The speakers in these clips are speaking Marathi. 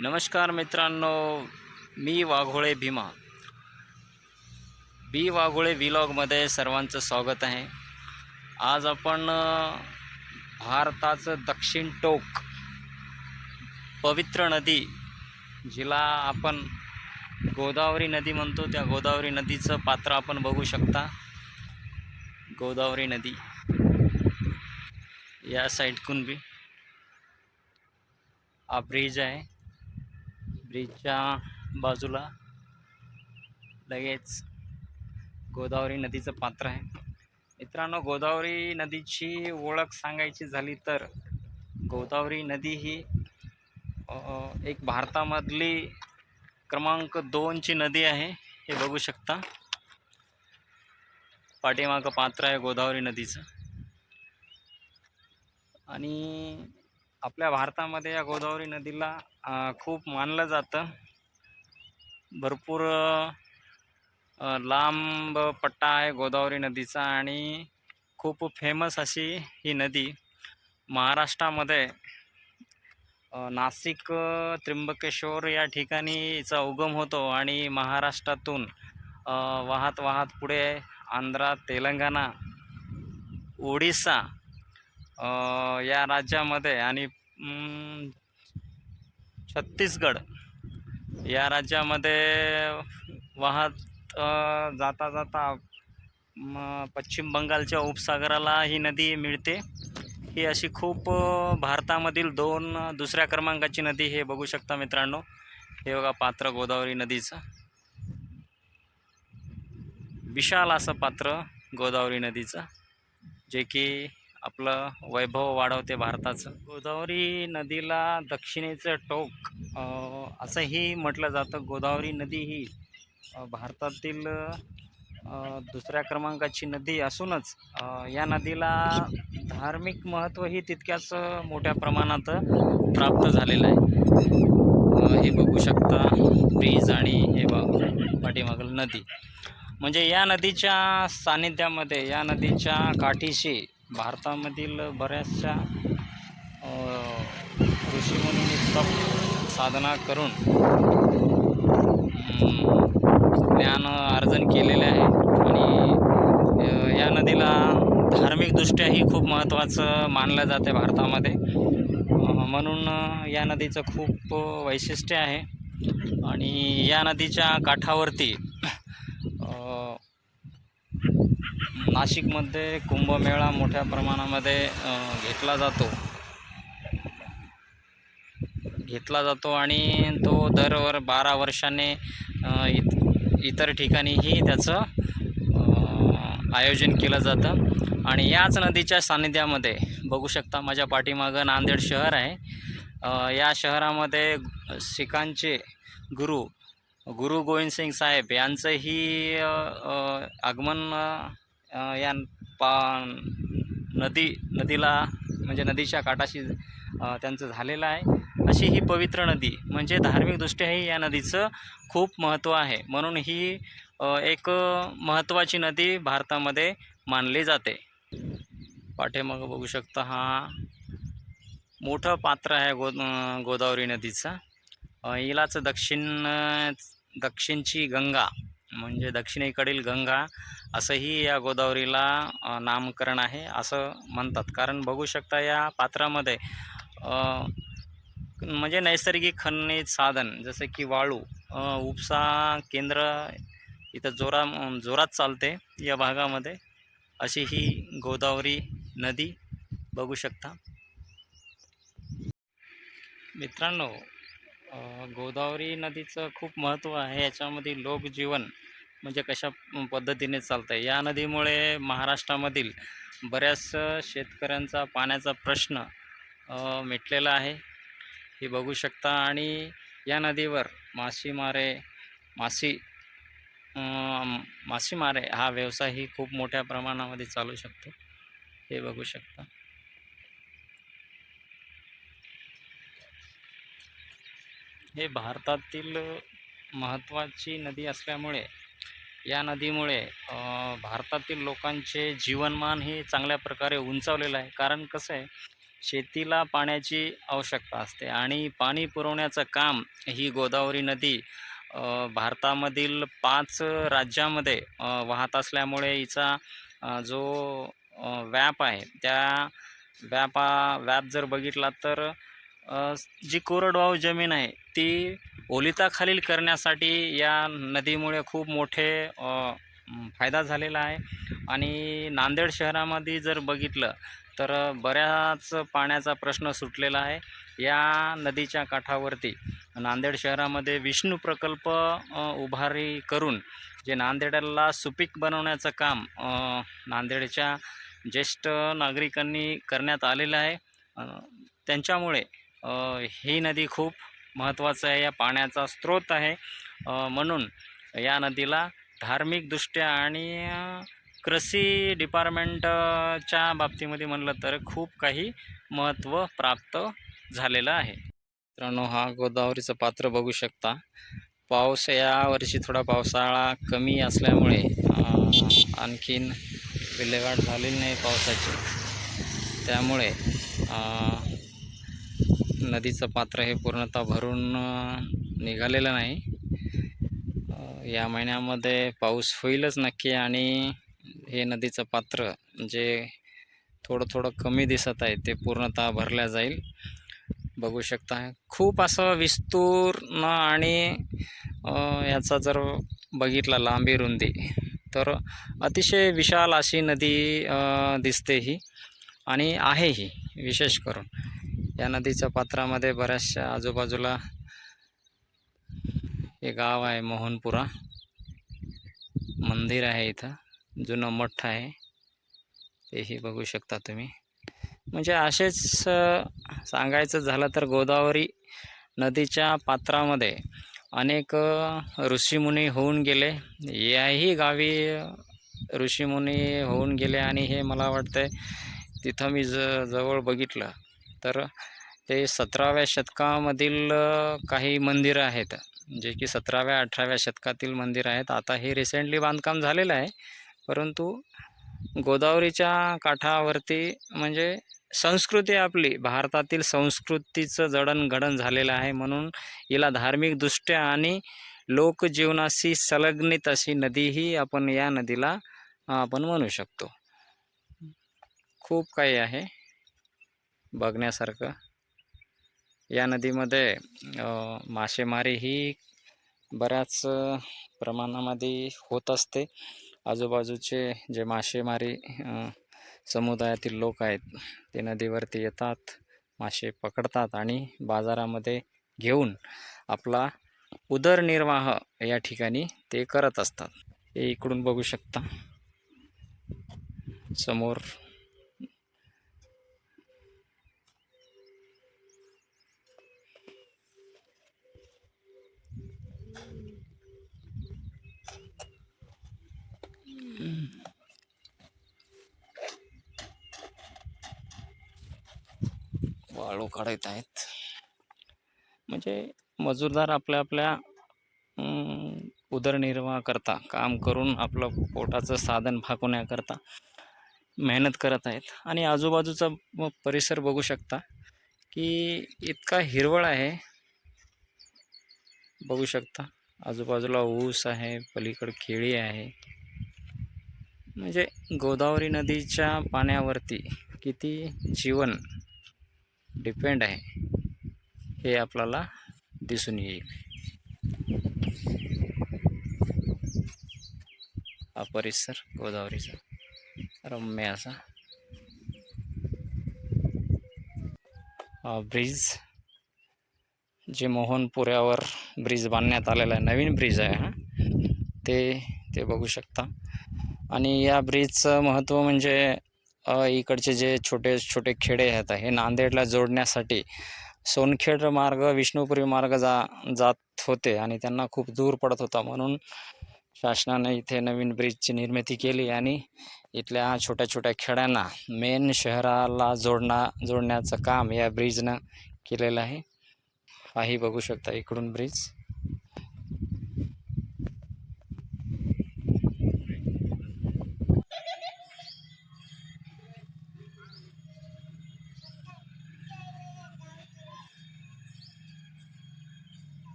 नमस्कार मित्रांनो मी वाघोळे भीमा. बी वाघोळे व्हिलॉगमध्ये सर्वांचं स्वागत आहे. आज आपण भारताचं दक्षिण टोक पवित्र नदी जिला आपण गोदावरी नदी म्हणतो त्या गोदावरी नदीचं पात्र आपण बघू शकता. गोदावरी नदी. या साईडकून बी. हा ब्रिज आहे. ब्रिजच्या बाजूला लगेच गोदावरी नदीचं पात्र आहे. मित्रांनो गोदावरी नदीची ओळख सांगायची झाली तर गोदावरी नदी ही एक भारतामधली क्रमांक दोनची नदी आहे. हे बघू शकता. पाठीमागं पात्र आहे गोदावरी नदीचं. आणि आपल्या भारतामध्ये या गोदावरी नदीला खूप मानलं जातं. भरपूर लांब पट्टा आहे गोदावरी नदीचा आणि खूप फेमस अशी ही नदी महाराष्ट्रामध्ये नाशिक त्र्यंबकेश्वर या ठिकाणी हिचा उगम होतो आणि महाराष्ट्रातून वाहत वाहत पुढे आंध्रा तेलंगणा ओडिसा या राज्यामध्ये आणि छत्तीसगड या राज्यामध्ये वाहत जाता जाता पश्चिम बंगालच्या उपसागराला ही नदी मिळते. ही अशी खूप भारतामधील दोन दुसऱ्या क्रमांकाची नदी हे बघू शकता मित्रांनो. हे बघा पात्र गोदावरी नदीचं. विशाल असं पात्र गोदावरी नदीचं जे की आपलं वैभव वाढवते भारताचं. गोदावरी नदीला दक्षिणेचं टोक असंही म्हटलं जातं. गोदावरी नदी ही भारतातील दुसऱ्या क्रमांकाची नदी असूनच या नदीला धार्मिक महत्त्वही तितक्याच मोठ्या प्रमाणात प्राप्त झालेलं आहे. हे बघू शकता ब्रिज आणि हे बघ पाठीमागील नदी. म्हणजे या नदीच्या सानिध्यामध्ये या नदीच्या काठीशी भारतामधील बऱ्याचशा कृषी म्हणून तप साधना करून ज्ञान अर्जन केलेले आहे. आणि या नदीला धार्मिकदृष्ट्याही खूप महत्त्वाचं मानलं जाते भारतामध्ये. म्हणून या नदीचं खूप वैशिष्ट्य आहे. आणि या नदीच्या काठावरती अ, नाशिकमध्ये कुंभमेळा मोठ्या प्रमाणामध्ये घेतला जातो. घेतला जातो आणि तो दरवर बारा वर्षाने इत इतर ठिकाणीही त्याचं आयोजन केलं जातं. आणि याच नदीच्या सान्निध्यामध्ये बघू शकता माझ्या पाठीमागं नांदेड शहर आहे. या शहरामध्ये शिखांचे गुरु गुरु गोविंद सिंग साहेब यांचंही आगमन या पा नदी नदीला म्हणजे नदीच्या काठाशी त्यांचं झालेलं आहे. अशी ही पवित्र नदी म्हणजे धार्मिकदृष्ट्याही या नदीचं खूप महत्त्व आहे. म्हणून ही एक महत्त्वाची नदी भारतामध्ये मानली जाते. पाठीमागं बघू शकता हा मोठं पात्र आहे गो गोदावरी नदीचं. हिलाच दक्षिण दक्षिणची गंगा. म्हणजे दक्षिणेकडील गंगा असंही या गोदावरीला नामकरण आहे असं म्हणतात. कारण बघू शकता या पात्रामध्ये म्हणजे नैसर्गिक खनिज साधन जसं की वाळू उपसा केंद्र इथं जोरा जोरात चालते या भागामध्ये. अशी ही गोदावरी नदी बघू शकता. मित्रांनो गोदावरी नदीचं खूप महत्त्व आहे. याच्यामध्ये लोकजीवन म्हणजे कशा पद्धतीने चालतं आहे या नदीमुळे महाराष्ट्रामधील बऱ्याच शेतकऱ्यांचा पाण्याचा प्रश्न मिटलेला आहे. हे बघू शकता. आणि या नदीवर मासेमारे मासी मासेमारे हा व्यवसायही खूप मोठ्या प्रमाणामध्ये चालू शकतो. हे बघू शकता. हे भारतातील महत्त्वाची नदी असल्यामुळे या नदीमुळे भारतातील लोकांचे जीवनमान हे चांगल्या प्रकारे उंचावलेलं आहे. कारण कसं आहे शेतीला पाण्याची आवश्यकता असते आणि पाणी पुरवण्याचं काम ही गोदावरी नदी भारतामधील पाच राज्यामध्ये वाहत असल्यामुळे हिचा जो व्याप आहे त्या व्यापा व्याप जर बघितला तर जी कोरडवाहू जमीन आहे ती ओलिताखालील करण्यासाठी या नदीमुळे खूप मोठे फायदा झालेला आहे. आणि नांदेड शहरामध्ये जर बघितलं तर बऱ्याच पाण्याचा प्रश्न सुटलेला आहे. या नदीच्या काठावरती नांदेड शहरामध्ये विष्णू प्रकल्प उभारी करून जे नांदेडला सुपीक बनवण्याचं काम नांदेडच्या ज्येष्ठ नागरिकांनी करण्यात आलेलं आहे. त्यांच्यामुळे ही नदी खूप महत्त्वाचं आहे या पाण्याचा स्रोत आहे. म्हणून या नदीला धार्मिकदृष्ट्या आणि कृषी डिपार्टमेंटच्या बाबतीमध्ये म्हणलं तर खूप काही महत्त्व प्राप्त झालेलं आहे. मित्रांनो हा गोदावरीचं पात्र बघू शकता. पाऊस यावर्षी थोडा पावसाळा कमी असल्यामुळे आणखीन विल्हेवाट झालेली नाही पावसाची. त्यामुळे नदीचं पात्र हे पूर्णतः भरून निघालेलं नाही. या महिन्यामध्ये पाऊस होईलच नक्की आणि हे नदीचं पात्र जे थोडं थोडं कमी दिसत आहे ते पूर्णतः भरल्या जाईल. बघू शकता खूप असं विस्तूर्ण आणि याचा जर बघितला लांबी रुंदी तर अतिशय विशाल अशी नदी दिसते ही आणि आहे ही विशेष करून. या नदीच्या पात्रामध्ये बऱ्याचशा आजूबाजूला हे गाव आहे मोहनपुरा. मंदिर आहे इथं जुनं मठ आहे. तेही बघू शकता तुम्ही. म्हणजे असेच सांगायचं झालं तर गोदावरी नदीच्या पात्रामध्ये अनेक ऋषीमुनी होऊन गेले. याही गावी ऋषीमुनी होऊन गेले आणि हे मला वाटतंय तिथं मी ज जवळ बघितलं. तर ते सतराव्या शतकामधील काही मंदिरं आहेत जे की सतराव्या अठराव्या शतकातील मंदिर आहेत. आता हे रिसेंटली बांधकाम झालेलं आहे परंतु गोदावरीच्या काठावरती म्हणजे संस्कृती आपली. भारतातील संस्कृतीचं जडणघडण झालेलं आहे म्हणून हिला धार्मिकदृष्ट्या आणि लोकजीवनाशी संलग्नित अशी नदीही आपण या नदीला आपण म्हणू शकतो. खूप काही आहे. बघण्यासारखं. या नदीमध्ये मासेमारी ही बऱ्याच प्रमाणामध्ये होत असते. आजूबाजूचे जे मासेमारी समुदायातील लोक आहेत ते नदीवरती येतात मासे पकडतात आणि बाजारामध्ये घेऊन आपला उदरनिर्वाह या ठिकाणी ते करत असतात. हे इकडून बघू शकता. समोर वाळू काढत आहेत. म्हणजे मजूरदार आपल्या आपल्या उदरनिर्वाह करता काम करून आपलं पोटाचं साधन भागवण्याकरता मेहनत करत आहेत. आणि आजूबाजूचा परिसर बघू शकता की इतका हिरवळ आहे बघू शकता. आजूबाजूला ऊस आहे पलीकडं केळी आहे. म्हणजे गोदावरी नदीच्या पाण्यावरती किती जीवन डिपेंड आहे हे आपल्याला दिसून येईल. हा परिसर गोदावरीचा रम्य असा. हा ब्रिज जे मोहनपुऱ्यावर ब्रिज बांधण्यात आलेला आहे नवीन ब्रिज आहे हा. ते ते बघू शकता. आणि या ब्रिजचं महत्त्व म्हणजे इकडचे जे छोटे छोटे खेडे आहेत हे नांदेडला जोडण्यासाठी सोनखेड मार्ग विष्णुपुरी मार्ग जा जात होते आणि त्यांना खूप दूर पडत होता. म्हणून शासनाने इथे नवीन ब्रिजची निर्मिती केली आणि इथल्या छोट्या छोट्या खेड्यांना मेन शहराला जोडणा जोडण्याचं काम या ब्रिजनं केलेलं आहे. हाही बघू शकता इकडून ब्रिज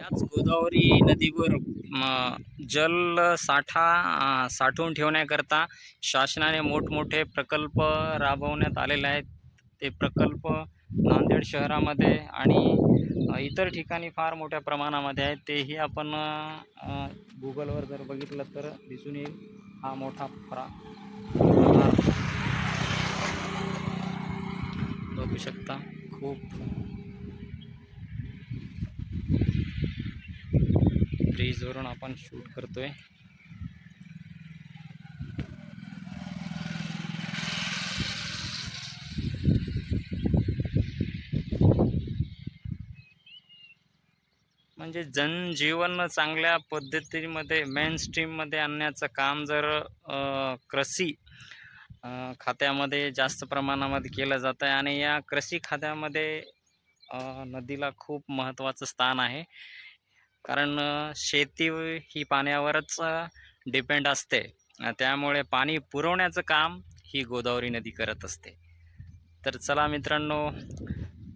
याच गोदावरी नदीवर जलसाठा जल साठा साठवून ठेवण्याकरता शासनाने मोठमोठे प्रकल्प राबवण्यात आलेले आहेत. ते प्रकल्प नांदेड शहरामध्ये आणि इतर ठिकाणी फार मोठ्या प्रमाणामध्ये आहेत. तेही आपण गुगलवर जर बघितलं तर दिसून येईल. हा मोठा प्रा बघू शकता. खूप ब्रिजवरून आपण शूट करतोय. म्हणजे जनजीवन चांगल्या पद्धतीमध्ये मेन स्ट्रीममध्ये आणण्याचं काम जर कृषी खात्यामध्ये जास्त प्रमाणामध्ये केलं जातं आहे आणि या कृषी खात्यामध्ये नदीला खूप महत्त्वाचं स्थान आहे. कारण शेती ही पाण्यावरच डिपेंड असते. त्यामुळे पाणी पुरवण्याचं काम ही गोदावरी नदी करत असते. तर चला मित्रांनो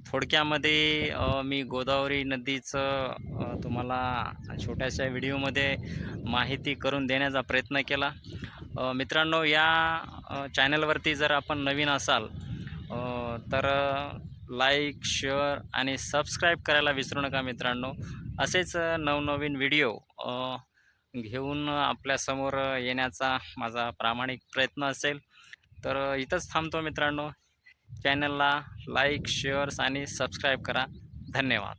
थोडक्यामध्ये मी गोदावरी नदीचं तुम्हाला छोट्याशा व्हिडिओमध्ये माहिती करून देण्याचा प्रयत्न केला. मित्रांनो या चॅनलवरती जर आपण नवीन असाल तर लाईक शेअर आणि सबस्क्राईब करायला विसरू नका मित्रांनो. असेच नवनवीन व्हिडिओ अ, घेऊन आपल्यासमोर येण्याचा माझा प्रामाणिक प्रयत्न असेल तर इथंच थांबतो मित्रांनो. चॅनलला लाईक शेअर्स आणि सबस्क्राईब करा. धन्यवाद.